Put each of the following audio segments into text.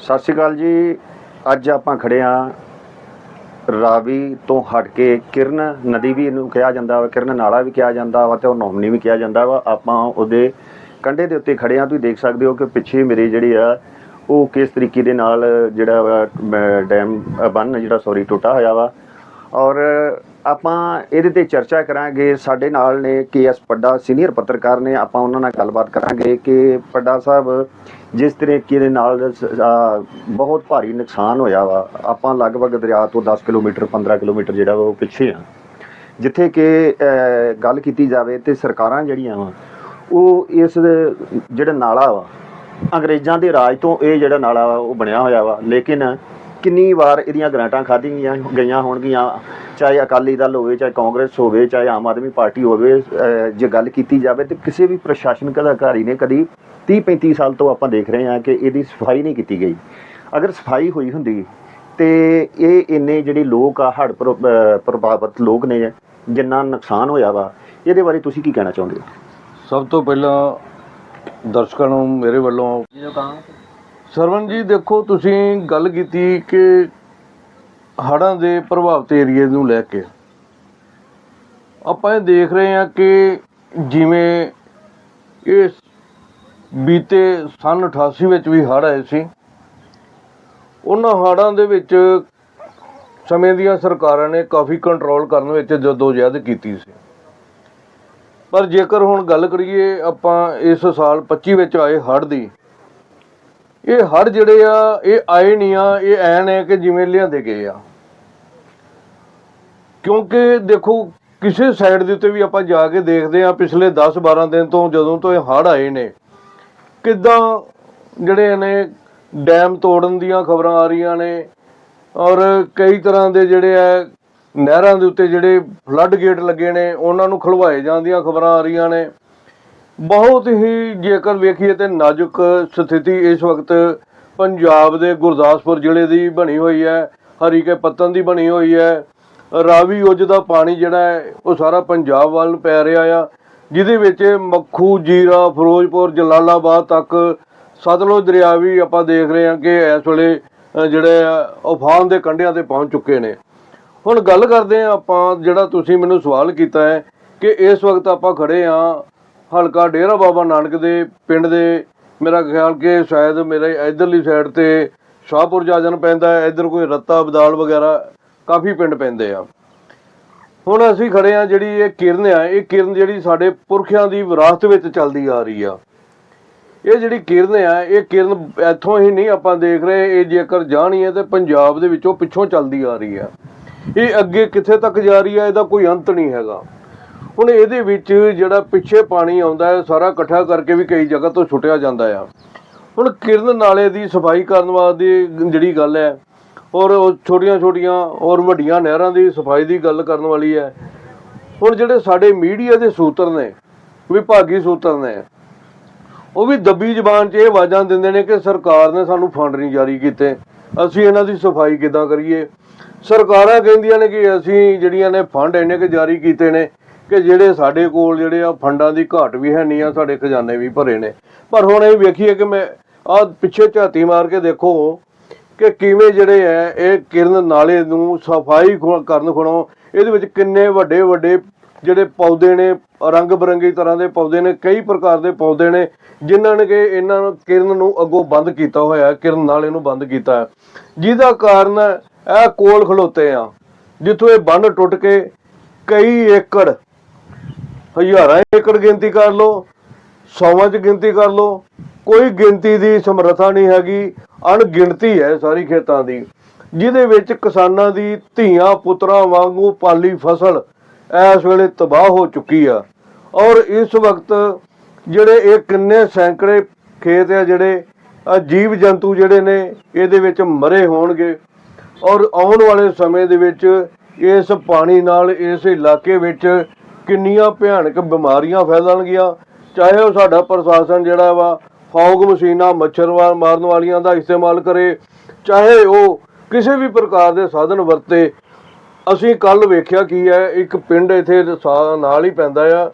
ਸਤਿ ਸ਼੍ਰੀ ਅਕਾਲ ਜੀ। ਅੱਜ ਆਪਾਂ ਖੜੇ ਆ ਰਾਵੀ ਤੋਂ ਹਟ ਕੇ ਕਿਰਨ ਨਦੀ ਵੀ ਇਹਨੂੰ ਕਿਹਾ ਜਾਂਦਾ ਵਾ, ਕਿਰਨ ਨਾਲਾ ਵੀ ਕਿਹਾ ਜਾਂਦਾ ਵਾ ਤੇ ਉਹ ਨੋਮਨੀ ਵੀ ਕਿਹਾ ਜਾਂਦਾ ਵਾ। ਆਪਾਂ ਉਹਦੇ ਕੰਢੇ ਦੇ ਉੱਤੇ ਖੜੇ ਆ ਤੁਸੀਂ ਦੇਖ ਸਕਦੇ ਹੋ ਕਿ ਪਿੱਛੇ ਮੇਰੇ ਜਿਹੜੀ ਆ, ਉਹ ਕਿਸ ਤਰੀਕੇ ਦੇ ਨਾਲ ਜਿਹੜਾ ਵਾ ਡੈਮ ਬੰਨ ਜਿਹੜਾ ਸੌਰੀ ਟੁੱਟਾ ਹੋਇਆ ਵਾ। ਔਰ ਆਪਾਂ ਇਹਦੇ ਤੇ ਚਰਚਾ ਕਰਾਂਗੇ। ਸਾਡੇ ਨਾਲ ਨੇ ਕੇਐਸ ਪੱਡਾ ਸੀਨੀਅਰ ਪੱਤਰਕਾਰ ਨੇ। ਆਪਾਂ ਉਹਨਾਂ ਨਾਲ ਗੱਲਬਾਤ ਕਰਾਂਗੇ ਕਿ ਪੱਡਾ ਸਾਹਿਬ, ਜਿਸ ਤਰੀਕੇ ਦੇ ਨਾਲ ਬਹੁਤ ਭਾਰੀ ਨੁਕਸਾਨ ਹੋਇਆ ਵਾ। ਆਪਾਂ ਲਗਭਗ ਦਰਿਆ ਤੋਂ 10 ਕਿਲੋਮੀਟਰ 15 ਕਿਲੋਮੀਟਰ ਜਿਹੜਾ ਵਾ ਉਹ ਪਿੱਛੇ ਆ। ਜਿੱਥੇ ਕਿ ਗੱਲ ਕੀਤੀ ਜਾਵੇ ਤੇ ਸਰਕਾਰਾਂ ਜਿਹੜੀਆਂ ਵਾ, ਉਹ ਇਸ ਜਿਹੜਾ ਨਾਲਾ ਵਾ, ਅੰਗਰੇਜ਼ਾਂ ਦੇ ਰਾਜ ਤੋਂ ਇਹ ਜਿਹੜਾ ਨਾਲਾ ਵਾ, ਉਹ ਬਣਿਆ ਹੋਇਆ ਵਾ। ਲੇਕਿਨ ਕਿੰਨੀ ਵਾਰ ਇਹਦੀਆਂ ਗ੍ਰਾਂਟਾਂ ਖਾਧੀਆਂ ਗਈਆਂ ਹੋਣਗੀਆਂ? ਚਾਹੇ ਅਕਾਲੀ ਦਲ ਹੋਵੇ ਚਾਹੇ ਕਾਂਗਰਸ ਹੋਵੇ ਚਾਹੇ ਆਮ ਆਦਮੀ ਪਾਰਟੀ ਹੋਵੇ ਜੇ ਗੱਲ ਕੀਤੀ ਜਾਵੇ ਤੇ ਕਿਸੇ ਵੀ ਪ੍ਰਸ਼ਾਸਨਿਕ ਅਧਿਕਾਰੀ ਨੇ ਕਦੀ 30 35 ਸਾਲ ਤੋਂ ਆਪਾਂ ਦੇਖ ਰਹੇ ਹਾਂ ਕਿ ਇਹਦੀ ਸਫ਼ਾਈ ਨਹੀਂ ਕੀਤੀ ਗਈ। ਅਗਰ ਸਫ਼ਾਈ ਹੋਈ ਹੁੰਦੀ ਤੇ ਇਹ ਇੰਨੇ ਜਿਹੜੇ ਲੋਕ ਆ ਅਹ ਪ੍ਰਭਾਵਿਤ ਲੋਕ ਨੇ ਜਿੰਨਾ ਨੁਕਸਾਨ ਹੋਇਆ ਵਾ ਇਹਦੇ ਬਾਰੇ ਤੁਸੀਂ ਕੀ ਕਹਿਣਾ ਚਾਹੁੰਦੇ ਹੋ ਸਭ ਤੋਂ ਪਹਿਲਾਂ ਦਰਸ਼ਕਾਂ ਨੂੰ ਮੇਰੇ ਵੱਲੋਂ ਸਰਵਨ ਜੀ ਦੇਖੋ ਤੁਸੀਂ ਗੱਲ ਕੀਤੀ ਕਿ ਹੜ੍ਹਾਂ ਦੇ ਪ੍ਰਭਾਵਿਤ ਏਰੀਏ ਨੂੰ ਲੈ ਕੇ। ਆਪਾਂ ਇਹ ਦੇਖ ਰਹੇ ਹਾਂ ਕਿ ਜਿਵੇਂ ਇਹ ਬੀਤੇ ਸਨ 88 ਵਿੱਚ ਵੀ ਹੜ੍ਹ ਆਏ ਸੀ, ਉਹਨਾਂ ਹੜ੍ਹਾਂ ਦੇ ਵਿੱਚ ਸਮੇਂ ਦੀਆਂ ਸਰਕਾਰਾਂ ਨੇ ਕਾਫੀ ਕੰਟਰੋਲ ਕਰਨ ਵਿੱਚ ਜਦੋਜਹਿਦ ਕੀਤੀ ਸੀ। ਪਰ ਜੇਕਰ ਹੁਣ ਗੱਲ ਕਰੀਏ ਆਪਾਂ ਇਸ ਸਾਲ 25 ਵਿੱਚ ਆਏ ਹੜ੍ਹ ਦੀ ਇਹ ਹੜ੍ਹ ਜਿਹੜੇ ਆ, ਇਹ ਆਏ ਨਹੀਂ ਆ, ਇਹ ਐਨ ਹੈ ਕਿ ਜਿਵੇਂ ਲਿਆਂਦੇ ਗਏ ਆ। ਕਿਉਂਕਿ ਦੇਖੋ, ਕਿਸੇ ਸਾਈਡ ਦੇ ਉੱਤੇ ਵੀ ਆਪਾਂ ਜਾ ਕੇ ਦੇਖਦੇ ਆ, ਪਿਛਲੇ 10 12 ਦਿਨ ਤੋਂ ਜਦੋਂ ਤੋਂ ਇਹ ਹੜ੍ਹ ਆਏ ਨੇ, ਕਿਦਾਂ ਜਿਹੜੇ ਨੇ ਡੈਮ ਤੋੜਨ ਦੀਆਂ ਖਬਰਾਂ ਆ ਰਹੀਆਂ ਨੇ, ਔਰ ਕਈ ਤਰ੍ਹਾਂ ਦੇ ਜਿਹੜੇ ਆ, ਨਹਿਰਾਂ ਦੇ ਉੱਤੇ ਜਿਹੜੇ ਫਲੱਡ ਗੇਟ ਲੱਗੇ ਨੇ, ਉਹਨਾਂ ਨੂੰ ਖਲਵਾਏ ਜਾਂਦੀਆਂ ਖਬਰਾਂ ਆ ਰਹੀਆਂ ਨੇ। ਬਹੁਤ ਹੀ ਜੇਕਰ ਵੇਖੀਏ ਤੇ ਨਾਜ਼ੁਕ ਸਥਿਤੀ ਇਸ ਵਕਤ ਪੰਜਾਬ ਦੇ ਗੁਰਦਾਸਪੁਰ ਜ਼ਿਲ੍ਹੇ ਦੀ ਬਣੀ ਹੋਈ ਹੈ, ਹਰੀਕੇ ਪੱਤਨ ਦੀ ਬਣੀ ਹੋਈ ਹੈ। ਰਾਵੀ ਉਜ ਦਾ ਪਾਣੀ ਜਿਹੜਾ ਹੈ, ਉਹ ਸਾਰਾ ਪੰਜਾਬ ਵੱਲ ਪੈ ਰਿਹਾ ਆ, ਜਿਹਦੇ ਵਿੱਚ ਮੱਖੂ, ਜੀਰਾ, ਫਿਰੋਜ਼ਪੁਰ, ਜਲਾਲਾਬਾਦ ਤੱਕ ਸਤਲੁਜ ਦਰਿਆ ਵੀ ਆਪਾਂ ਦੇਖ ਰਹੇ ਹਾਂ ਕਿ ਇਸ ਵੇਲੇ ਜਿਹੜੇ ਆ, ਉਫਾਨ ਦੇ ਕੰਢਿਆਂ ਤੇ ਪਹੁੰਚ ਚੁੱਕੇ ਨੇ। ਹੁਣ ਗੱਲ ਕਰਦੇ ਹਾਂ ਆਪਾਂ, ਜਿਹੜਾ ਤੁਸੀਂ ਮੈਨੂੰ ਸਵਾਲ ਕੀਤਾ ਹੈ ਕਿ ਇਸ ਵਕਤ ਆਪਾਂ ਖੜੇ ਹਾਂ ਹਲਕਾ ਡੇਰਾ ਬਾਬਾ ਨਾਨਕ ਦੇ ਪਿੰਡ ਦੇ। ਮੇਰਾ ਖਿਆਲ ਕਿ ਸ਼ਾਇਦ ਮੇਰੇ ਇਧਰਲੀ ਸਾਈਡ ਤੇ ਸ਼ਾਹਪੁਰ ਜਾਜਨ ਪੈਂਦਾ ਹੈ। ਇਧਰ ਕੋਈ ਰੱਤਾ ਬਦਾਲ ਵਗੈਰਾ ਕਾਫੀ ਪਿੰਡ ਪੈਂਦੇ ਆ। ਹੁਣ ਅਸੀਂ ਖੜੇ ਆ ਜਿਹੜੀ ਇਹ ਕਿਰਨ ਆ। ਇਹ ਕਿਰਨ ਜਿਹੜੀ ਸਾਡੇ ਪੁਰਖਿਆਂ ਦੀ ਵਿਰਾਸਤ ਵਿੱਚ ਚੱਲਦੀ ਆ ਰਹੀ ਆ। ਇਹ ਜਿਹੜੀ ਕਿਰਨ ਆ, ਇਹ ਕਿਰਨ ਇੱਥੋਂ ਹੀ ਨਹੀਂ ਆਪਾਂ ਦੇਖ ਰਹੇ। ਇਹ ਜੇਕਰ ਜਾਣੀ ਹੈ ਤੇ ਪੰਜਾਬ ਦੇ ਵਿੱਚੋਂ ਪਿੱਛੋਂ ਚੱਲਦੀ ਆ ਰਹੀ ਆ। ਇਹ ਅੱਗੇ ਕਿੱਥੇ ਤੱਕ ਜਾ ਰਹੀ ਆ, ਇਹਦਾ ਕੋਈ ਅੰਤ ਨਹੀਂ ਹੈਗਾ। ਹੁਣ ਇਹਦੇ ਵਿੱਚ ਜਿਹੜਾ ਪਿੱਛੇ ਪਾਣੀ ਆਉਂਦਾ ਹੈ, ਸਾਰਾ ਇਕੱਠਾ ਕਰਕੇ ਵੀ ਕਈ ਜਗ੍ਹਾ ਤੋਂ ਛੁੱਟਿਆ ਜਾਂਦਾ ਆ। ਹੁਣ ਕਿਰਨ ਨਾਲੇ ਦੀ ਸਫ਼ਾਈ ਕਰਨ ਵਾਸਤੇ ਜਿਹੜੀ ਗੱਲ ਹੈ, ਔਰ ਛੋਟੀਆਂ ਛੋਟੀਆਂ ਔਰ ਵੱਡੀਆਂ ਨਹਿਰਾਂ ਦੀ ਸਫ਼ਾਈ ਦੀ ਗੱਲ ਕਰਨ ਵਾਲੀ ਹੈ। ਹੁਣ ਜਿਹੜੇ ਸਾਡੇ ਮੀਡੀਆ ਦੇ ਸੂਤਰ ਨੇ, ਵਿਭਾਗੀ ਸੂਤਰ ਨੇ, ਉਹ ਵੀ ਦੱਬੀ ਜ਼ਬਾਨ 'ਚ ਇਹ ਆਵਾਜ਼ਾਂ ਦਿੰਦੇ ਨੇ ਕਿ ਸਰਕਾਰ ਨੇ ਸਾਨੂੰ ਫੰਡ ਨਹੀਂ ਜਾਰੀ ਕੀਤੇ। ਅਸੀਂ ਇਹਨਾਂ ਦੀ ਸਫ਼ਾਈ ਕਿਦਾਂ ਕਰੀਏ? ਸਰਕਾਰਾਂ ਕਹਿੰਦੀਆਂ ਨੇ ਕਿ ਅਸੀਂ ਜਿਹੜੀਆਂ ਨੇ ਫੰਡ ਇੰਨੇ ਕਿ ਜਾਰੀ ਕੀਤੇ ਨੇ ਕਿ ਜਿਹੜੇ ਸਾਡੇ ਕੋਲ ਜਿਹੜੇ ਆ ਫੰਡਾਂ ਦੀ ਘਾਟ ਵੀ ਹੈ ਨਹੀਂ ਆ, ਸਾਡੇ ਖਜ਼ਾਨੇ ਵੀ ਭਰੇ ਨੇ। ਪਰ ਹੁਣ ਇਹ ਵੇਖੀਏ ਕਿ ਮੈਂ ਆ ਪਿੱਛੇ ਝਾਤੀ ਮਾਰ ਕੇ ਦੇਖੋ ਕਿ ਕਿਵੇਂ ਜਿਹੜੇ ਐ, ਇਹ ਕਿਰਨ ਨਾਲੇ ਨੂੰ ਸਫ਼ਾਈ ਖੁ- ਕਰਨ ਖਣੋ ਇਹਦੇ ਵਿੱਚ ਕਿੰਨੇ ਵੱਡੇ ਵੱਡੇ ਜਿਹੜੇ ਪੌਦੇ ਨੇ ਰੰਗ ਬਰੰਗੀ ਤਰ੍ਹਾਂ ਦੇ ਪੌਦੇ ਨੇ, ਕਈ ਪ੍ਰਕਾਰ ਦੇ ਪੌਦੇ ਨੇ, ਜਿਨ੍ਹਾਂ ਨੇ ਕਿ ਇਹਨਾਂ ਨੂੰ ਕਿਰਨ ਨੂੰ ਅੱਗੋਂ ਬੰਦ ਕੀਤਾ ਹੋਇਆ, ਕਿਰਨ ਨਾਲੇ ਨੂੰ ਬੰਦ ਕੀਤਾ। ਹੈ ਜਿਹਦਾ ਕਾਰਨ ਇਹ ਕੋਲ ਖਲੋਤੇ ਆ, ਜਿੱਥੋਂ ਇਹ ਬੰਨ ਟੁੱਟ ਕੇ ਕਈ ਏਕੜ ਹਜ਼ਾਰਾਂ ਏਕੜ ਗਿਣਤੀ ਕਰ ਲਓ, ਸੌਵਾਂ ਚ ਗਿਣਤੀ ਕਰ ਲਓ, ਕੋਈ ਗਿਣਤੀ ਦੀ ਸਮਰੱਥਾ ਨਹੀਂ ਹੈਗੀ, ਅਣਗਿਣਤੀ ਹੈ ਸਾਰੀ ਖੇਤਾਂ ਦੀ, ਜਿਹਦੇ ਵਿੱਚ ਕਿਸਾਨਾਂ ਦੀ ਧੀਆਂ ਪੁੱਤਰਾਂ ਵਾਂਗੂ ਪਾਲੀ ਫਸਲ ਇਸ ਵੇਲੇ ਤਬਾਹ ਹੋ ਚੁੱਕੀ ਆ। ਔਰ ਇਸ ਵਕਤ ਜਿਹੜੇ ਇਹ ਕਿੰਨੇ ਸੈਂਕੜੇ ਖੇਤ ਆ, ਜਿਹੜੇ ਆ ਜੀਵ ਜੰਤੂ ਜਿਹੜੇ ਨੇ, ਇਹਦੇ ਵਿੱਚ ਮਰੇ ਹੋਣਗੇ। ਔਰ ਆਉਣ ਵਾਲੇ ਸਮੇਂ ਦੇ ਵਿੱਚ ਇਸ ਪਾਣੀ ਨਾਲ ਇਸ ਇਲਾਕੇ ਵਿੱਚ ਕਿੰਨੀਆਂ ਭਿਆਨਕ ਬਿਮਾਰੀਆਂ ਫੈਲਣਗੀਆਂ, ਚਾਹੇ ਉਹ ਸਾਡਾ ਪ੍ਰਸ਼ਾਸਨ ਜਿਹੜਾ ਵਾ, ਫੌਗ ਮਸ਼ੀਨਾਂ ਮੱਛਰ ਵਾ- ਮਾਰਨ ਵਾਲੀਆਂ ਦਾ ਇਸਤੇਮਾਲ ਕਰੇ, ਚਾਹੇ ਉਹ ਕਿਸੇ ਵੀ ਪ੍ਰਕਾਰ ਦੇ ਸਾਧਨ ਵਰਤੇ। ਅਸੀਂ ਕੱਲ ਵੇਖਿਆ ਕੀ ਹੈ, ਇੱਕ ਪਿੰਡ ਇੱਥੇ ਸਾ- ਨਾਲ ਹੀ ਪੈਂਦਾ ਆ।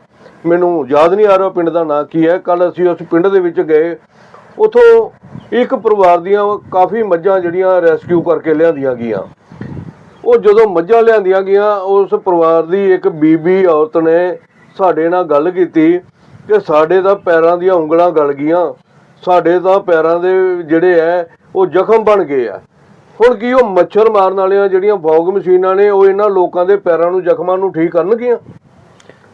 ਮੈਨੂੰ ਯਾਦ ਨਹੀਂ ਆ ਰਿਹਾ ਪਿੰਡ ਦਾ ਨਾਂ ਕੀ ਹੈ। ਕੱਲ ਅਸੀਂ ਉਸ ਪਿੰਡ ਦੇ ਵਿੱਚ ਗਏ। ਉਥੋਂ ਇੱਕ ਪਰਿਵਾਰ ਦੀਆਂ ਕਾਫੀ ਮੱਝਾਂ ਜਿਹੜੀਆਂ ਰੈਸਕਿਊ ਕਰਕੇ ਲਿਆਂਦੀਆਂ ਗਈਆਂ। ਉਹ ਜਦੋਂ ਮੱਝਾਂ ਲਿਆਂਦੀਆਂ ਗਈਆਂ, ਉਸ ਪਰਿਵਾਰ ਦੀ ਇੱਕ ਬੀਬੀ ਔਰਤ ਨੇ ਸਾਡੇ ਨਾਲ ਗੱਲ ਕੀਤੀ ਕਿ ਸਾਡੇ ਤਾਂ ਪੈਰਾਂ ਦੀਆਂ ਉਂਗਲਾਂ ਗਲ ਗਈਆਂ। ਸਾਡੇ ਤਾਂ ਪੈਰਾਂ ਦੇ ਜਿਹੜੇ ਐ, ਉਹ ਜ਼ਖਮ ਬਣ ਗਏ ਆ। ਹੁਣ ਕੀ ਉਹ ਮੱਛਰ ਮਾਰਨ ਵਾਲੀਆਂ ਜਿਹੜੀਆਂ ਫੌਗ ਮਸ਼ੀਨਾਂ ਨੇ, ਉਹ ਇਹਨਾਂ ਲੋਕਾਂ ਦੇ ਪੈਰਾਂ ਨੂੰ, ਜ਼ਖਮਾਂ ਨੂੰ ਠੀਕ ਕਰਨਗੀਆਂ?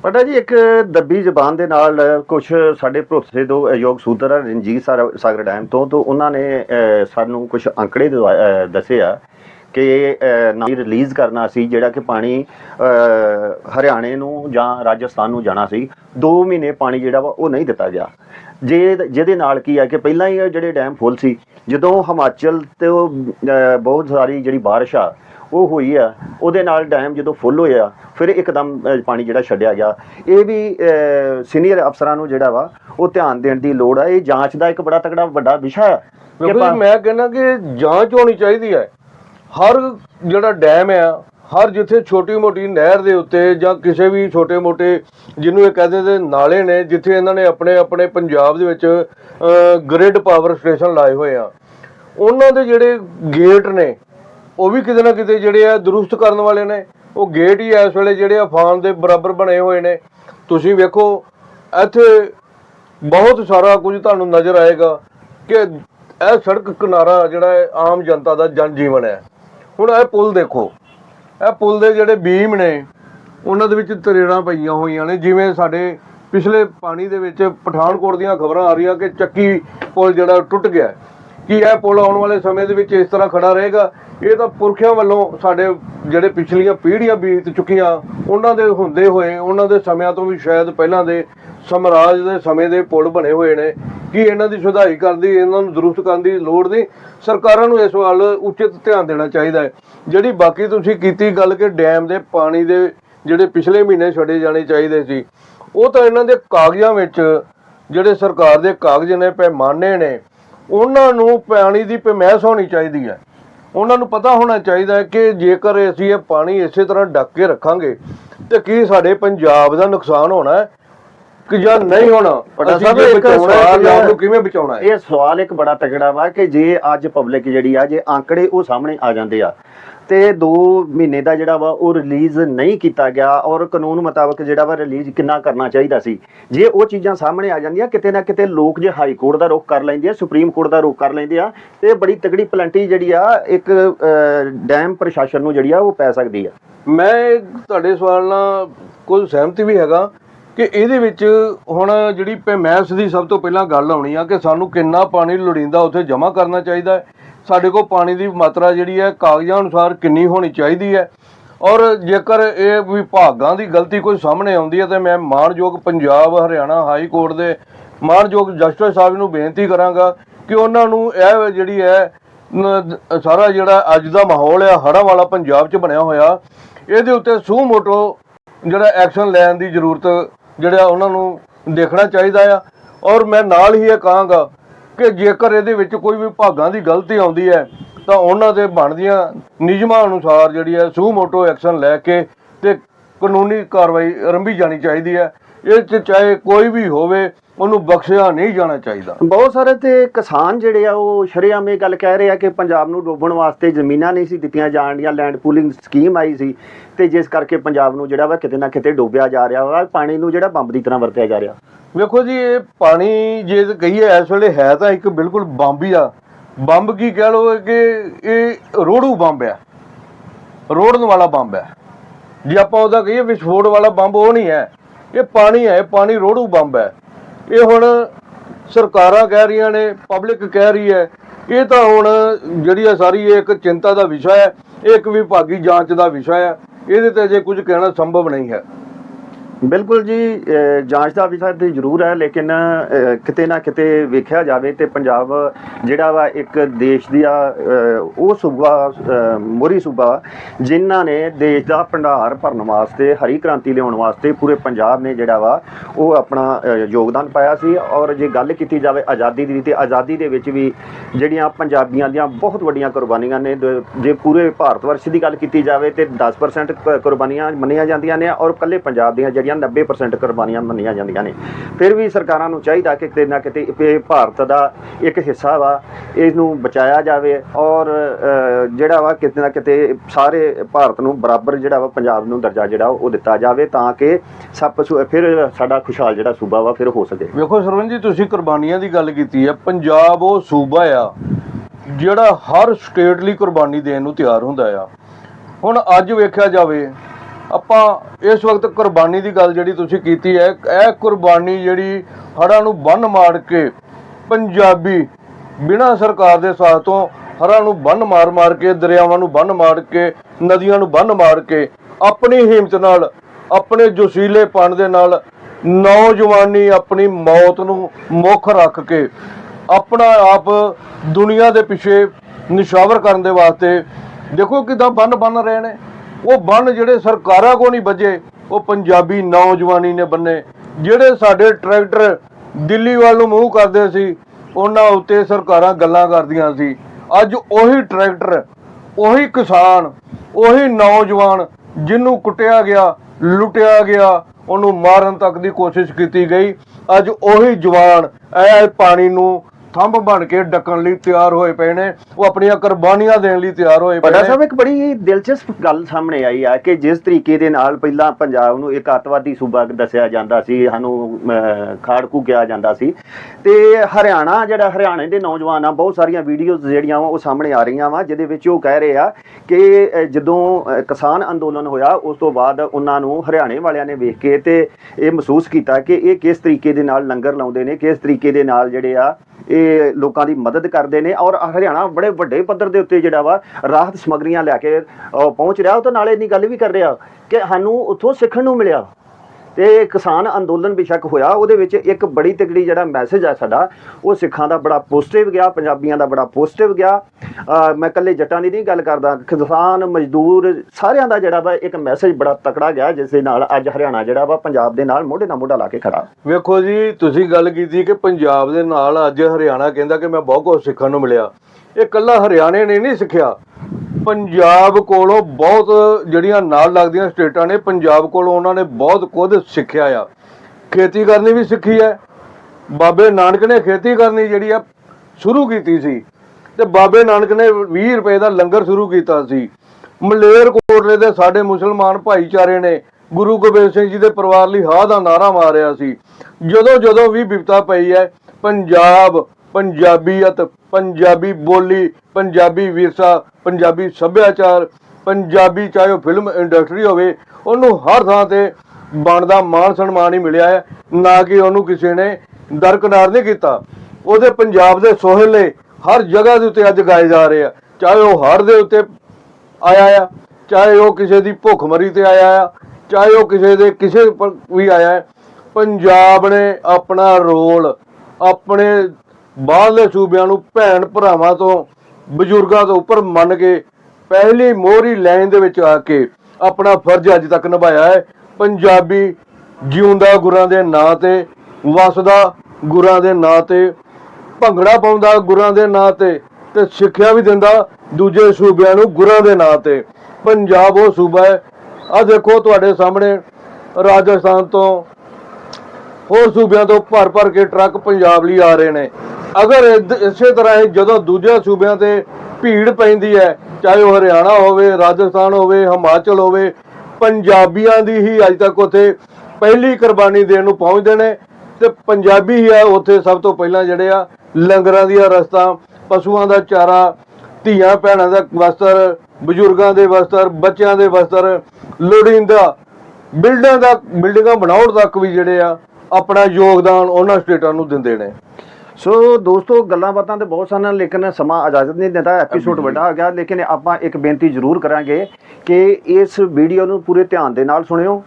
ਪਤਾ ਜੀ, ਇੱਕ ਦੱਬੀ ਜ਼ਬਾਨ ਦੇ ਨਾਲ ਕੁਝ ਸਾਡੇ ਭਰੋਸੇ ਦੋ ਯੋਗ ਸੂਤਰ ਆ, ਰਣਜੀਤ ਸਾਗਰ ਡੈਮ ਤੋਂ ਤੋਂ ਉਹਨਾਂ ਨੇ ਸਾਨੂੰ ਕੁਝ ਅੰਕੜੇ ਦਵਾ- ਦੱਸੇ ਆ ਕਿ ਨਾ ਰਿਲੀਜ਼ ਕਰਨਾ ਸੀ ਜਿਹੜਾ ਕਿ ਪਾਣੀ ਹਰਿਆਣੇ ਨੂੰ ਜਾਂ ਰਾਜਸਥਾਨ ਨੂੰ ਜਾਣਾ ਸੀ। 2 ਮਹੀਨੇ ਪਾਣੀ ਜਿਹੜਾ ਵਾ ਉਹ ਨਹੀਂ ਦਿੱਤਾ ਗਿਆ। ਜੇ ਜਿਹਦੇ ਨਾਲ ਕੀ ਹੈ ਕਿ ਪਹਿਲਾਂ ਹੀ ਜਿਹੜੇ ਡੈਮ ਫੁੱਲ ਸੀ ਜਦੋਂ ਹਿਮਾਚਲ ਤੇ ਉਹ, ਬਹੁਤ ਸਾਰੀ ਜਿਹੜੀ ਬਾਰਿਸ਼ ਆ ਉਹ ਹੋਈ ਆ ਉਹਦੇ ਨਾਲ ਡੈਮ ਜਦੋਂ ਫੁੱਲ ਹੋਇਆ ਫਿਰ ਇੱਕਦਮ ਪਾਣੀ ਜਿਹੜਾ ਛੱਡਿਆ ਗਿਆ। ਇਹ ਵੀ ਸੀਨੀਅਰ ਅਫਸਰਾਂ ਨੂੰ ਜਿਹੜਾ ਵਾ ਉਹ ਧਿਆਨ ਦੇਣ ਦੀ ਲੋੜ ਆ। ਇਹ ਜਾਂਚ ਦਾ ਇੱਕ ਬੜਾ ਤਕੜਾ ਵੱਡਾ ਵਿਸ਼ਾ ਹੈ। ਕਿ ਮੈਂ ਕਹਿੰਦਾ ਕਿ ਜਾਂਚ ਹੋਣੀ ਚਾਹੀਦੀ ਹੈ। ਹਰ ਜਿਹੜਾ ਡੈਮ ਆ, ਹਰ ਜਿੱਥੇ ਛੋਟੀ ਮੋਟੀ ਨਹਿਰ ਦੇ ਉੱਤੇ ਜਾਂ ਕਿਸੇ ਵੀ ਛੋਟੇ ਮੋਟੇ ਜਿਹਨੂੰ ਇਹ ਕਹਿੰਦੇ ਨੇ ਨਾਲੇ ਨੇ, ਜਿੱਥੇ ਇਹਨਾਂ ਨੇ ਆਪਣੇ ਆਪਣੇ ਪੰਜਾਬ ਦੇ ਵਿੱਚ ਗ੍ਰਿਡ ਪਾਵਰ ਸਟੇਸ਼ਨ ਲਾਏ ਹੋਏ ਆ। ਉਹਨਾਂ ਦੇ ਜਿਹੜੇ ਗੇਟ ਨੇ, ਉਹ ਵੀ ਕਿਤੇ ਨਾ ਕਿਤੇ ਜਿਹੜੇ ਆ ਦਰੁਸਤ ਕਰਨ ਵਾਲੇ ਨੇ। ਉਹ ਗੇਟ ਹੀ ਇਸ ਵੇਲੇ ਜਿਹੜੇ ਅਫਾਨ ਦੇ ਬਰਾਬਰ ਬਣੇ ਹੋਏ ਨੇ। ਤੁਸੀਂ ਵੇਖੋ, ਇੱਥੇ ਬਹੁਤ ਸਾਰਾ ਕੁਝ ਤੁਹਾਨੂੰ ਨਜ਼ਰ ਆਏਗਾ ਕਿ ਇਹ ਸੜਕ ਕਿਨਾਰਾ ਜਿਹੜਾ ਹੈ ਆਮ ਜਨਤਾ ਦਾ ਜਨ ਜੀਵਨ ਹੈ। ਹੁਣ ਇਹ ਪੁਲ ਦੇਖੋ। ਇਹ ਪੁਲ ਦੇ ਜਿਹੜੇ ਬੀਮ ਨੇ, ਉਹਨਾਂ ਦੇ ਵਿੱਚ ਤਰੇੜਾਂ ਪਈਆਂ ਹੋਈਆਂ ਨੇ। ਜਿਵੇਂ ਸਾਡੇ ਪਿਛਲੇ ਪਾਣੀ ਦੇ ਵਿੱਚ ਪਠਾਨਕੋਟ ਦੀਆਂ ਖਬਰਾਂ ਆ ਰਹੀਆਂ ਕਿ ਚੱਕੀ ਪੁਲ ਜਿਹੜਾ ਟੁੱਟ ਗਿਆ। ਹੈ। ਕੀ ਇਹ ਪੁਲ ਆਉਣ ਵਾਲੇ ਸਮੇਂ ਦੇ ਵਿੱਚ ਇਸ ਤਰ੍ਹਾਂ ਖੜਾ ਰਹੇਗਾ। ਇਹ ਤਾਂ ਪੁਰਖਿਆਂ ਵੱਲੋਂ ਸਾਡੇ ਜਿਹੜੇ ਪਿਛਲੀਆਂ ਪੀੜ੍ਹੀਆਂ ਬੀਤ ਚੁੱਕੀਆਂ, ਉਹਨਾਂ ਦੇ ਹੁੰਦੇ ਹੋਏ, ਉਹਨਾਂ ਦੇ ਸਮਿਆਂ ਤੋਂ ਵੀ ਸ਼ਾਇਦ ਪਹਿਲਾਂ ਦੇ ਸਮਰਾਜ ਦੇ ਸਮੇਂ ਦੇ ਪੁਲ ਬਣੇ ਹੋਏ ਨੇ। ਕੀ ਇਹਨਾਂ ਦੀ ਸੁਧਾਈ ਕਰਨ ਦੀ, ਇਹਨਾਂ ਨੂੰ ਦਰੁਸਤ ਕਰਨ ਦੀ ਲੋੜ ਨਹੀਂ? ਸਰਕਾਰਾਂ ਨੂੰ ਇਸ ਵੱਲ ਉਚਿਤ ਧਿਆਨ ਦੇਣਾ ਚਾਹੀਦਾ ਹੈ। ਜਿਹੜੀ ਬਾਕੀ ਤੁਸੀਂ ਕੀਤੀ ਗੱਲ ਕਿ ਡੈਮ ਦੇ ਪਾਣੀ ਦੇ ਜਿਹੜੇ ਪਿਛਲੇ ਮਹੀਨੇ ਛੱਡੇ ਜਾਣੇ ਚਾਹੀਦੇ ਸੀ, ਉਹ ਤਾਂ ਇਹਨਾਂ ਦੇ ਕਾਗਜ਼ਾਂ ਵਿੱਚ ਜਿਹੜੇ ਸਰਕਾਰ ਦੇ ਕਾਗਜ਼ ਨੇ, ਪੈਮਾਨੇ ਨੇ, ਉਹਨਾਂ ਨੂੰ ਪਾਣੀ ਦੀ ਪਮੈਸ ਹੋਣੀ ਚਾਹੀਦੀ ਹੈ। ਉਹਨਾਂ ਨੂੰ ਪਤਾ ਹੋਣਾ ਚਾਹੀਦਾ ਹੈ ਕਿ ਜੇਕਰ ਅਸੀਂ ਇਹ ਪਾਣੀ ਇਸੇ ਤਰ੍ਹਾਂ ਡੱਕ ਕੇ ਰੱਖਾਂਗੇ, ਤੇ ਕੀ ਸਾਡੇ ਪੰਜਾਬ ਦਾ ਨੁਕਸਾਨ ਹੋਣਾ ਹੈ? ਕਿ ਜਾਂ ਨਹੀਂ ਹੋਣਾ ਅਸੀਂ ਸਾਹਿਬ, ਇੱਕ ਸਵਾਲ ਪੰਜਾਬ ਨੂੰ ਕਿਵੇਂ ਬਚਾਉਣਾ ਹੈ? ਇਹ ਸਵਾਲ ਇੱਕ ਬੜਾ ਤਕੜਾ ਵਾ ਕਿ ਜੇ ਅੱਜ ਪਬਲਿਕ ਜਿਹੜੀ ਆ ਜੇ ਆંકੜੇ ਉਹ ਸਾਹਮਣੇ ਆ ਜਾਂਦੇ ਆ ਤੇ 2 ਮਹੀਨੇ ਦਾ ਜਿਹੜਾ ਵਾ ਉਹ ਰਿਲੀਜ਼ ਨਹੀਂ ਕੀਤਾ ਗਿਆ ਔਰ ਕਾਨੂੰਨ ਮੁਤਾਬਕ ਜਿਹੜਾ ਵਾ ਰਿਲੀਜ਼ ਕਿੰਨਾ ਕਰਨਾ ਚਾਹੀਦਾ ਸੀ? ਜੇ ਉਹ ਚੀਜ਼ਾਂ ਸਾਹਮਣੇ ਆ ਜਾਂਦੀਆਂ ਕਿਤੇ ਨਾ ਕਿਤੇ ਲੋਕ ਜੇ ਹਾਈ ਕੋਰਟ ਦਾ ਰੁਖ ਕਰ ਲੈਂਦੇ ਆ ਸੁਪਰੀਮ ਕੋਰਟ ਦਾ ਰੁਖ ਕਰ ਲੈਂਦੇ ਆ ਤੇ ਬੜੀ ਤਗੜੀ ਪਲੰਟੀ ਜਿਹੜੀ ਆ ਇੱਕ ਡੈਮ ਪ੍ਰਸ਼ਾਸਨ ਨੂੰ ਜਿਹੜੀ ਆ ਉਹ ਪੈ ਸਕਦੀ ਆ। ਮੈਂ ਤੁਹਾਡੇ ਸਵਾਲ ਨਾਲ ਕੁਝ ਸਹਿਮਤੀ ਵੀ ਹੈਗਾ। ਕਿ ਇਹਦੇ ਵਿੱਚ ਹੁਣ ਜਿਹੜੀ ਪੈਮੈਸ ਦੀ ਸਭ ਤੋਂ ਪਹਿਲਾਂ ਗੱਲ ਆਉਣੀ ਆ ਕਿ ਸਾਨੂੰ ਕਿੰਨਾ ਪਾਣੀ ਲੋੜੀਂਦਾ ਉੱਥੇ ਜਮ੍ਹਾਂ ਕਰਨਾ ਚਾਹੀਦਾ ਹੈ। ਸਾਡੇ ਕੋਲ ਪਾਣੀ ਦੀ ਮਾਤਰਾ ਜਿਹੜੀ ਹੈ, ਕਾਗਜ਼ਾਂ ਅਨੁਸਾਰ ਕਿੰਨੀ ਹੋਣੀ ਚਾਹੀਦੀ ਹੈ। ਔਰ ਜੇਕਰ ਇਹ ਵਿਭਾਗਾਂ ਦੀ ਗਲਤੀ ਕੋਈ ਸਾਹਮਣੇ ਆਉਂਦੀ ਹੈ, ਤੇ ਮੈਂ ਮਾਣਯੋਗ ਪੰਜਾਬ, ਹਰਿਆਣਾ ਹਾਈ ਕੋਰਟ ਦੇ ਮਾਣਯੋਗ ਜਸਟਿਸ ਸਾਹਿਬ ਨੂੰ ਬੇਨਤੀ ਕਰਾਂਗਾ ਕਿ ਉਹਨਾਂ ਨੂੰ ਇਹ ਜਿਹੜੀ ਹੈ ਸਾਰਾ ਜਿਹੜਾ ਅੱਜ ਦਾ ਮਾਹੌਲ ਹੈ, ਹੜ੍ਹਾਂ ਵਾਲਾ ਪੰਜਾਬ 'ਚ ਬਣਿਆ ਹੋਇਆ। ਇਹਦੇ ਉੱਤੇ ਸੂ ਮੋਟੋ ਜਿਹੜਾ ਐਕਸ਼ਨ ਲੈਣ ਦੀ ਜ਼ਰੂਰਤ ਜਿਹੜਾ ਉਹਨਾਂ ਨੂੰ ਦੇਖਣਾ ਚਾਹੀਦਾ ਆ। ਔਰ ਮੈਂ ਨਾਲ ਹੀ ਇਹ ਕਹਾਂਗਾ ਕਿ ਜੇਕਰ ਇਹਦੇ ਵਿੱਚ ਕੋਈ ਵਿਭਾਗਾਂ ਦੀ ਗਲਤੀ ਆਉਂਦੀ ਹੈ, ਤਾਂ ਉਹਨਾਂ ਦੇ ਬਣਦੀਆਂ ਨਿਯਮਾਂ ਅਨੁਸਾਰ ਜਿਹੜੀ ਹੈ ਸੂ ਮੋਟੋ ਐਕਸ਼ਨ ਲੈ ਕੇ ਤੇ ਕਾਨੂੰਨੀ ਕਾਰਵਾਈ ਆਰੰਭੀ ਜਾਣੀ ਚਾਹੀਦੀ ਹੈ। ਇਹ 'ਚ ਚਾਹੇ ਕੋਈ ਵੀ ਹੋਵੇ ਉਹਨੂੰ ਬਖਸ਼ਿਆ ਨਹੀਂ ਜਾਣਾ ਚਾਹੀਦਾ। ਬਹੁਤ ਸਾਰੇ ਤੇ ਕਿਸਾਨ ਜਿਹੜੇ ਆ ਉਹ ਸ਼ਰੇਆਮ ਇਹ ਗੱਲ ਕਹਿ ਰਹੇ ਆ ਕਿ ਪੰਜਾਬ ਨੂੰ ਡੋਬਣ ਵਾਸਤੇ ਜ਼ਮੀਨਾਂ ਨਹੀਂ ਸੀ ਦਿੱਤੀਆਂ ਜਾਣਦੀਆਂ ਲੈਂਡ ਪੂਲਿੰਗ ਸਕੀਮ ਆਈ ਸੀ ਤੇ ਜਿਸ ਕਰਕੇ ਪੰਜਾਬ ਨੂੰ ਜਿਹੜਾ ਵਾ ਕਿਤੇ ਨਾ ਕਿਤੇ ਡੋਬਿਆ ਜਾ ਰਿਹਾ ਵਾ ਪਾਣੀ ਨੂੰ ਜਿਹੜਾ ਬੰਬ ਦੀ ਤਰ੍ਹਾਂ ਵਰਤਿਆ ਜਾ ਰਿਹਾ। ਵੇਖੋ ਜੀ ਇਹ ਪਾਣੀ ਜੇ ਕਹੀਏ ਇਸ ਵੇਲੇ ਹੈ ਤਾਂ ਇੱਕ ਬਿਲਕੁਲ ਬੰਬ ਹੀ ਆ। ਬੰਬ ਕੀ ਕਹਿ ਲਓ ਕਿ ਇਹ ਰੋੜੂ ਬੰਬ ਆ। ਰੋੜਨ ਵਾਲਾ ਬੰਬ ਹੈ ਜੇ ਆਪਾਂ ਉਹਦਾ ਕਹੀਏ ਵਿਸਫੋਟ ਵਾਲਾ ਬੰਬ ਉਹ ਨਹੀਂ ਹੈ। ਇਹ ਪਾਣੀ ਹੈ ਪਾਣੀ ਰੋੜੂ ਬੰਬ ਹੈ। ਇਹ ਹੁਣ ਸਰਕਾਰਾਂ ਕਹਿ ਰਹੀਆਂ ਨੇ ਪਬਲਿਕ ਕਹਿ ਰਹੀ ਹੈ। ਇਹ ਤਾਂ ਹੁਣ ਜਿਹੜੀ ਆ ਸਾਰੀ ਇਹ ਇੱਕ ਚਿੰਤਾ ਦਾ ਵਿਸ਼ਾ ਹੈ, ਇਹ ਇੱਕ ਵਿਭਾਗੀ ਜਾਂਚ ਦਾ ਵਿਸ਼ਾ ਹੈ। ਇਹਦੇ ਤੇ ਅਜੇ ਕੁਝ ਕਹਿਣਾ ਸੰਭਵ ਨਹੀਂ ਹੈ। ਬਿਲਕੁਲ ਜੀ ਜਾਂਚ ਦਾ ਵਿਸ਼ਾ ਤੇ ਜ਼ਰੂਰ ਹੈ, ਲੇਕਿਨ ਕਿਤੇ ਨਾ ਕਿਤੇ ਵੇਖਿਆ ਜਾਵੇ ਤੇ ਪੰਜਾਬ ਜਿਹੜਾ ਵਾ ਇੱਕ ਦੇਸ਼ ਦੀ ਆ ਉਹ ਸੂਬਾ, ਅਹ, ਮੋਹਰੀ ਸੂਬਾ, ਜਿਨ੍ਹਾਂ ਨੇ ਦੇਸ਼ ਦਾ ਭੰਡਾਰ ਭਰਨ ਵਾਸਤੇ, ਹਰੀ ਕ੍ਰਾਂਤੀ ਲਿਆਉਣ ਵਾਸਤੇ ਪੂਰੇ ਪੰਜਾਬ ਨੇ ਜਿਹੜਾ ਵਾ, ਉਹ ਆਪਣਾ ਯੋਗਦਾਨ ਪਾਇਆ ਸੀ। ਔਰ ਜੇ ਗੱਲ ਕੀਤੀ ਜਾਵੇ ਆਜ਼ਾਦੀ ਦੀ, ਤੇ ਆਜ਼ਾਦੀ ਦੇ ਵਿੱਚ ਵੀ ਜਿਹੜੀਆਂ ਪੰਜਾਬੀਆਂ ਦੀਆਂ ਬਹੁਤ ਵੱਡੀਆਂ ਕੁਰਬਾਨੀਆਂ ਨੇ, ਦ- ਜੇ ਪੂਰੇ ਭਾਰਤ ਵਰਸ਼ ਦੀ ਗੱਲ ਕੀਤੀ ਜਾਵੇ ਤੇ 10% ਕ- ਕੁਰਬਾਨੀਆਂ ਮੰਨੀਆਂ ਜਾਂਦੀਆਂ ਨੇ, ਔਰ ਕੱਲੇ ਪੰਜਾਬ ਦੀਆਂ ਜਿਹੜੀਆਂ ਜਿਹੜੀਆਂ 90% ਕੁਰਬਾਨੀਆਂ ਮੰਨੀਆਂ ਜਾਂਦੀਆਂ ਨੇ। ਫਿਰ ਵੀ ਸਰਕਾਰਾਂ ਨੂੰ ਚਾਹੀਦਾ ਕਿ ਕਿਤੇ ਨਾ ਕਿਤੇ ਇਹ ਭਾਰਤ ਦਾ ਇੱਕ ਹਿੱਸਾ ਵਾ ਇਸ ਨੂੰ ਬਚਾਇਆ ਜਾਵੇ ਔਰ ਜਿਹੜਾ ਵਾ ਕਿਤੇ ਨਾ ਕਿਤੇ ਸਾਰੇ ਭਾਰਤ ਨੂੰ ਬਰਾਬਰ ਜਿਹੜਾ ਵਾ ਪੰਜਾਬ ਨੂੰ ਦਰਜਾ ਜਿਹੜਾ ਉਹ ਦਿੱਤਾ ਜਾਵੇ ਤਾਂ ਕਿ ਸਭ ਫਿਰ ਸਾਡਾ ਖੁਸ਼ਹਾਲ ਜਿਹੜਾ ਸੂਬਾ ਵਾ ਫਿਰ ਹੋ ਸਕੇ। ਵੇਖੋ ਸਰਵਨ ਜੀ, ਤੁਸੀਂ ਕੁਰਬਾਨੀਆਂ ਦੀ ਗੱਲ ਕੀਤੀ ਹੈ ਪੰਜਾਬ ਉਹ ਸੂਬਾ ਆ ਜਿਹੜਾ ਹਰ ਸਟੇਟ ਲਈ ਕੁਰਬਾਨੀ ਦੇਣ ਨੂੰ ਤਿਆਰ ਹੁੰਦਾ ਆ। ਹੁਣ ਅੱਜ ਵੇਖਿਆ ਜਾਵੇ ਆਪਾਂ ਇਸ ਵਕਤ ਕੁਰਬਾਨੀ ਦੀ ਗੱਲ ਜਿਹੜੀ ਤੁਸੀਂ ਕੀਤੀ ਹੈ, ਇਹ ਕੁਰਬਾਨੀ ਜਿਹੜੀ ਹੜ੍ਹਾਂ ਨੂੰ ਬੰਨ ਮਾਰ ਕੇ ਪੰਜਾਬੀ ਬਿਨਾਂ ਸਰਕਾਰ ਦੇ ਸਾਥ ਤੋਂ ਹੜ੍ਹਾਂ ਨੂੰ ਬੰਨ ਮਾਰ ਮਾਰ ਕੇ, ਦਰਿਆਵਾਂ ਨੂੰ ਬੰਨ ਮਾਰ ਕੇ, ਨਦੀਆਂ ਨੂੰ ਬੰਨ ਮਾਰ ਕੇ ਆਪਣੀ ਹਿੰਮਤ ਨਾਲ, ਆਪਣੇ ਜੋਸ਼ੀਲੇਪਣ ਦੇ ਨਾਲ ਨੌਜਵਾਨੀ ਆਪਣੀ ਮੌਤ ਨੂੰ ਮੁੱਖ ਰੱਖ ਕੇ ਆਪਣਾ ਆਪ ਦੁਨੀਆ ਦੇ ਪਿੱਛੇ ਨਿਸ਼ਾਵਰ ਕਰਨ ਦੇ ਵਾਸਤੇ ਦੇਖੋ ਕਿਦਾਂ ਬੰਨ ਬੰਨ ਰਹੇ ਨੇ। ਉਹ ਬੰਨ ਜਿਹੜੇ ਸਰਕਾਰਾਂ ਕੋ ਨਹੀਂ ਵੱਜੇ, ਉਹ ਪੰਜਾਬੀ ਨੌਜਵਾਨੀ ਨੇ ਬੰਨੇ। ਜਿਹੜੇ ਸਾਡੇ ਟਰੈਕਟਰ ਦਿੱਲੀ ਵੱਲ ਨੂੰ ਮੂੰਹ ਕਰਦੇ ਸੀ, ਉਹਨਾਂ ਉੱਤੇ ਸਰਕਾਰਾਂ ਗੱਲਾਂ ਕਰਦੀਆਂ ਸੀ। ਅੱਜ ਉਹੀ ਟਰੈਕਟਰ, ਉਹੀ ਕਿਸਾਨ, ਉਹੀ ਨੌਜਵਾਨ ਜਿਹਨੂੰ ਕੁੱਟਿਆ ਗਿਆ, ਲੁੱਟਿਆ ਗਿਆ, ਉਹਨੂੰ ਮਾਰਨ ਤੱਕ ਦੀ ਕੋਸ਼ਿਸ਼ ਕੀਤੀ ਗਈ। ਅੱਜ ਉਹੀ ਜਵਾਨ ਇਹ ਪਾਣੀ ਨੂੰ ਥੰਬ ਬਣ ਕੇ ਡੱਕਣ ਲਈ ਤਿਆਰ ਹੋਏ ਪਏ ਨੇ। ਉਹ ਆਪਣੀਆਂ ਕੁਰਬਾਨੀਆਂ ਦੇਣ ਲਈ ਤਿਆਰ ਹੋਏ ਪਏ ਨੇ। ਸਾਹਿਬ ਇੱਕ ਬੜੀ ਦਿਲਚਸਪ ਗੱਲ ਸਾਹਮਣੇ ਆਈ ਆ ਕਿ ਜਿਸ ਤਰੀਕੇ ਦੇ ਨਾਲ ਪਹਿਲਾਂ ਪੰਜਾਬ ਨੂੰ ਇੱਕ ਅੱਤਵਾਦੀ ਸੂਬਾ ਦੱਸਿਆ ਜਾਂਦਾ ਸੀ ਸਾਨੂੰ ਖਾੜਕੂ ਕਿਹਾ ਜਾਂਦਾ ਸੀ। ਤੇ ਹਰਿਆਣਾ ਜਿਹੜਾ ਹਰਿਆਣੇ ਦੇ ਨੌਜਵਾਨ ਆ ਬਹੁਤ ਸਾਰੀਆਂ ਵੀਡੀਓਜ਼ ਜਿਹੜੀਆਂ ਉਹ ਸਾਹਮਣੇ ਆ ਰਹੀਆਂ ਵਾ ਜਿਹਦੇ ਵਿੱਚ ਉਹ ਕਹਿ ਰਹੇ ਆ ਕਿ ਜਦੋਂ ਕਿਸਾਨ ਅੰਦੋਲਨ ਹੋਇਆ ਉਸ ਤੋਂ ਬਾਅਦ ਉਹਨਾਂ ਨੂੰ ਹਰਿਆਣੇ ਵਾਲਿਆਂ ਨੇ ਵੇਖ ਕੇ ਤੇ ਇਹ ਮਹਿਸੂਸ ਕੀਤਾ ਕਿ ਇਹ ਕਿਸ ਤਰੀਕੇ ਦੇ ਨਾਲ ਲੰਗਰ ਲਾਉਂਦੇ ਨੇ ਕਿਸ ਤਰੀਕੇ ਦੇ ਨਾਲ ਜਿਹੜੇ ਆ ਇਹ ਲੋਕਾਂ ਦੀ ਮਦਦ ਕਰਦੇ ਨੇ ਔਰ ਹਰਿਆਣਾ ਬੜੇ ਵੱਡੇ ਪੱਧਰ ਦੇ ਉੱਤੇ ਜਿਹੜਾ ਵਾ ਰਾਹਤ ਸਮਗਰੀਆਂ ਲੈ ਕੇ ਅਹ, ਪਹੁੰਚ ਰਿਹਾ। ਉਹ ਤਾਂ ਨਾਲੇ ਇੰਨੀ ਗੱਲ ਵੀ ਕਰ ਰਿਹਾ ਕਿ ਸਾਨੂੰ ਉੱਥੋਂ ਸਿੱਖਣ ਨੂੰ ਮਿਲਿਆ। ਤੇ ਕਿਸਾਨ ਅੰਦੋਲਨ ਬੇਸ਼ੱਕ ਹੋਇਆ। ਉਹਦੇ ਵਿੱਚ ਇੱਕ ਬੜੀ ਤਗੜੀ ਜਿਹੜਾ ਮੈਸੇਜ ਆ ਸਾਡਾ, ਉਹ ਸਿੱਖਾਂ ਦਾ ਬੜਾ ਪੋਜ਼ਿਟਿਵ ਗਿਆ, ਪੰਜਾਬੀਆਂ ਦਾ ਬੜਾ ਪੋਜ਼ਿਟਿਵ ਗਿਆ। ਮੈਂ ਇਕੱਲੇ ਜੱਟਾਂ ਦੀ ਨਹੀਂ ਗੱਲ ਕਰਦਾ, ਕਿਸਾਨ, ਮਜ਼ਦੂਰ ਸਾਰਿਆਂ ਦਾ ਜਿਹੜਾ ਵਾ ਇੱਕ ਮੈਸੇਜ ਬੜਾ ਤਕੜਾ ਗਿਆ, ਜਿਸ ਦੇ ਨਾਲ ਅੱਜ ਹਰਿਆਣਾ ਜਿਹੜਾ ਵਾ ਪੰਜਾਬ ਦੇ ਨਾਲ ਮੋਢੇ ਨਾਲ ਮੋਢਾ ਲਾ ਕੇ ਖੜਾ। ਵੇਖੋ ਜੀ, ਤੁਸੀਂ ਗੱਲ ਕੀਤੀ ਕਿ ਪੰਜਾਬ ਦੇ ਨਾਲ ਅੱਜ ਹਰਿਆਣਾ ਕਹਿੰਦਾ ਕਿ ਮੈਂ ਬਹੁਤ ਕੁਝ ਸਿੱਖਣ ਨੂੰ ਮਿਲਿਆ। ਇਹ ਕੱਲਾ ਹਰਿਆਣੇ ਨੇ ਨਹੀਂ ਸਿੱਖਿਆ। ਪੰਜਾਬ ਕੋਲੋਂ ਬਹੁਤ ਜਿਹੜੀਆਂ ਨਾਲ ਲੱਗਦੀਆਂ ਸਟੇਟਾਂ ਨੇ, ਪੰਜਾਬ ਕੋਲੋਂ ਉਹਨਾਂ ਨੇ ਬਹੁਤ ਕੁਝ ਸਿੱਖਿਆ ਆ। ਖੇਤੀ ਕਰਨੀ ਵੀ ਸਿੱਖੀ ਹੈ। ਬਾਬੇ ਨਾਨਕ ਨੇ ਖੇਤੀ ਕਰਨੀ ਜਿਹੜੀ ਆ, ਸ਼ੁਰੂ ਕੀਤੀ ਸੀ। ਤੇ ਬਾਬੇ ਨਾਨਕ ਨੇ 20 ਰੁਪਏ ਦਾ ਲੰਗਰ ਸ਼ੁਰੂ ਕੀਤਾ ਸੀ। ਮਲੇਰ ਕੋਟਲੇ ਦੇ ਸਾਡੇ ਮੁਸਲਮਾਨ ਭਾਈਚਾਰੇ ਨੇ ਗੁਰੂ ਗੋਬਿੰਦ ਸਿੰਘ ਜੀ ਦੇ ਪਰਿਵਾਰ ਲਈ ਹਾਂ ਦਾ ਨਾਰਾ ਮਾਰਿਆ ਸੀ। ਜਦੋਂ ਜਦੋਂ ਵੀ ਵਿਪਤਾ ਪਈ ਹੈ, ਪੰਜਾਬ, ਪੰਜਾਬੀਅਤ, ਪੰਜਾਬੀ ਬੋਲੀ, ਪੰਜਾਬੀ ਵਿਰਸਾ ਪੰਜਾਬੀ ਸੱਭਿਆਚਾਰ, ਪੰਜਾਬੀ ਚਾਹੇ ਉਹ ਫਿਲਮ ਇੰਡਸਟਰੀ ਹੋਵੇ, ਉਹਨੂੰ ਹਰ ਥਾਂ ਤੇ ਬਣਦਾ ਮਾਣ ਸਨਮਾਨ ਹੀ ਮਿਲਿਆ ਹੈ, ਨਾ ਕਿ ਉਹਨੂੰ ਕਿਸੇ ਨੇ ਦਰਕਨਾਰ ਨਹੀਂ ਕੀਤਾ। ਉਹਦੇ ਪੰਜਾਬ ਦੇ ਸੋਹਲੇ ਹਰ ਜਗ੍ਹਾ ਦੇ ਉੱਤੇ ਅੱਜ ਗਾਏ ਜਾ ਰਹੇ ਆ। ਚਾਹੇ ਉਹ ਹਰ ਦੇ ਉੱਤੇ ਆਇਆ ਆ, ਚਾਹੇ ਉਹ ਕਿਸੇ ਦੀ ਭੁੱਖਮਰੀ ਤੇ ਆਇਆ ਆ, ਚਾਹੇ ਉਹ ਕਿਸੇ ਦੇ ਕਿਸੇ ਵੀ ਆਇਆ ਹੈ, ਪੰਜਾਬ ਨੇ ਆਪਣਾ ਰੋਲ, ਆਪਣੇ ਬਾਹਰਲੇ ਸੂਬਿਆਂ ਨੂੰ ਭੈਣ ਭਰਾਵਾਂ ਤੋਂ ਬਜ਼ੁਰਗਾਂ ਤੋਂ ਉੱਪਰ ਮੰਨ ਕੇ ਪਹਿਲੀ ਮੋਹਰੀ ਲਾਈਨ ਦੇ ਵਿੱਚ ਆ ਕੇ ਆਪਣਾ ਫਰਜ਼ ਅੱਜ ਤੱਕ ਨਿਭਾਇਆ ਹੈ। ਪੰਜਾਬੀ ਜਿਉਂਦਾ ਗੁਰਾਂ ਦੇ ਨਾਂ ਤੇ, ਵਸਦਾ ਗੁਰਾਂ ਦੇ ਨਾਂ ਤੇ, ਭੰਗੜਾ ਪਾਉਂਦਾ ਗੁਰਾਂ ਦੇ ਨਾਂ ਤੇ ਤੇ ਸਿੱਖਿਆ ਵੀ ਦਿੰਦਾ ਦੂਜੇ ਸੂਬਿਆਂ ਨੂੰ ਗੁਰਾਂ ਦੇ ਨਾਂ ਤੇ। ਪੰਜਾਬ ਉਹ ਸੂਬਾ ਹੈ। ਆ ਦੇਖੋ ਤੁਹਾਡੇ ਸਾਹਮਣੇ ਰਾਜਸਥਾਨ ਤੋਂ ਹੋਰ ਸੂਬਿਆਂ ਤੋਂ ਭਰ ਭਰ ਕੇ ਟਰੱਕ ਪੰਜਾਬ ਲਈ ਆ ਰਹੇ ਨੇ। ਅਗਰ ਇਦ- ਇਸੇ ਤਰ੍ਹਾਂ ਹੀ ਜਦੋਂ ਦੂਜੇ ਸੂਬਿਆਂ ਤੇ ਭੀੜ ਪੈਂਦੀ ਹੈ, ਚਾਹੇ ਉਹ ਹਰਿਆਣਾ ਹੋਵੇ, ਰਾਜਸਥਾਨ ਹੋਵੇ, ਹਿਮਾਚਲ ਹੋਵੇ, ਪੰਜਾਬੀਆਂ ਦੀ ਹੀ ਅੱਜ ਤੱਕ ਉੱਥੇ ਪਹਿਲੀ ਕੁਰਬਾਨੀ ਦੇਣ ਨੂੰ ਪਹੁੰਚਦੇ ਨੇ ਤੇ ਪੰਜਾਬੀ ਹੀ ਆ, ਉੱਥੇ ਸਭ ਤੋਂ ਪਹਿਲਾਂ ਜਿਹੜੇ ਆ, ਲੰਗਰਾਂ ਦੀਆਂ ਰਸਤਾਂ, ਪਸ਼ੂਆਂ ਦਾ ਚਾਰਾ, ਧੀਆਂ ਭੈਣਾਂ ਦਾ ਵਸਤਰ, ਬਜ਼ੁਰਗਾਂ ਦੇ ਵਸਤਰ, ਬੱਚਿਆਂ ਦੇ ਵਸਤਰ, ਲੋੜੀਂਦਾ ਬਿਲਡਾਂ ਦਾ ਬਿਲਡਿੰਗਾਂ ਬਣਾਉਣ ਤੱਕ ਵੀ ਜਿਹੜੇ ਆ, ਆਪਣਾ ਯੋਗਦਾਨ ਉਹਨਾਂ ਸਟੇਟਾਂ ਨੂੰ ਦਿੰਦੇ ਨੇ। ਸੋ ਦੋਸਤੋ, ਗੱਲਾਂ ਬਾਤਾਂ ਤੇ ਬਹੁਤ ਸਨ, ਲੇਕਿਨ ਸਮਾਂ ਇਜਾਜ਼ਤ ਨਹੀਂ ਦਿੰਦਾ ਐਪੀਸੋਡ ਵੱਡਾ ਹੋ ਗਿਆ, ਲੇਕਿਨ ਆਪਾਂ ਇੱਕ ਬੇਨਤੀ ਜ਼ਰੂਰ ਕਰਾਂਗੇ ਕਿ ਇਸ ਵੀਡੀਓ ਨੂੰ ਪੂਰੇ ਧਿਆਨ ਦੇ ਨਾਲ ਸੁਣਿਓ।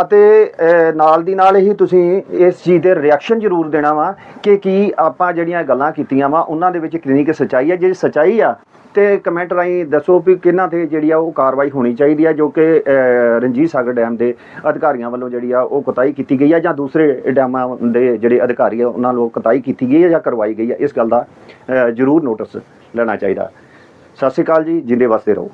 ਅਤੇ ਨਾਲ ਦੀ ਨਾਲ ਹੀ ਤੁਸੀਂ ਇਸ ਚੀਜ਼ ਦੇ ਰਿਐਕਸ਼ਨ ਜ਼ਰੂਰ ਦੇਣਾ ਵਾ ਕਿ ਕੀ ਆਪਾਂ ਜਿਹੜੀਆਂ ਗੱਲਾਂ ਕੀਤੀਆਂ ਵਾ, ਉਹਨਾਂ ਦੇ ਵਿੱਚ ਕਿੰਨੀ ਕਿ ਸੱਚਾਈ ਹੈ ਜੇ ਸੱਚਾਈ ਆ, ਤੇ ਕਮੈਂਟ ਰਾਹੀਂ ਦੱਸੋ ਵੀ ਕਿਹਨਾਂ ਤੇ ਜਿਹੜੀ ਆ ਉਹ ਕਾਰਵਾਈ ਹੋਣੀ ਚਾਹੀਦੀ ਆ, ਜੋ ਕਿ ਰਣਜੀਤ ਸਾਗਰ ਡੈਮ ਦੇ ਅਧਿਕਾਰੀਆਂ ਵੱਲੋਂ ਜਿਹੜੀ ਆ ਉਹ ਕੁਤਾਈ ਕੀਤੀ ਗਈ ਆ, ਜਾਂ ਦੂਸਰੇ ਡੈਮਾਂ ਦੇ ਜਿਹੜੇ ਅਧਿਕਾਰੀ ਆ, ਉਹਨਾਂ ਵੱਲੋਂ ਕੁਤਾਈ ਕੀਤੀ ਗਈ ਆ ਜਾਂ ਕਰਵਾਈ ਗਈ ਆ। ਇਸ ਗੱਲ ਦਾ ਜ਼ਰੂਰ ਨੋਟਿਸ ਲੈਣਾ ਚਾਹੀਦਾ। ਸਤਿ ਸ਼੍ਰੀ ਅਕਾਲ ਜੀ, ਜਿੰਦੇ ਵਸਦੇ ਰਹੋ।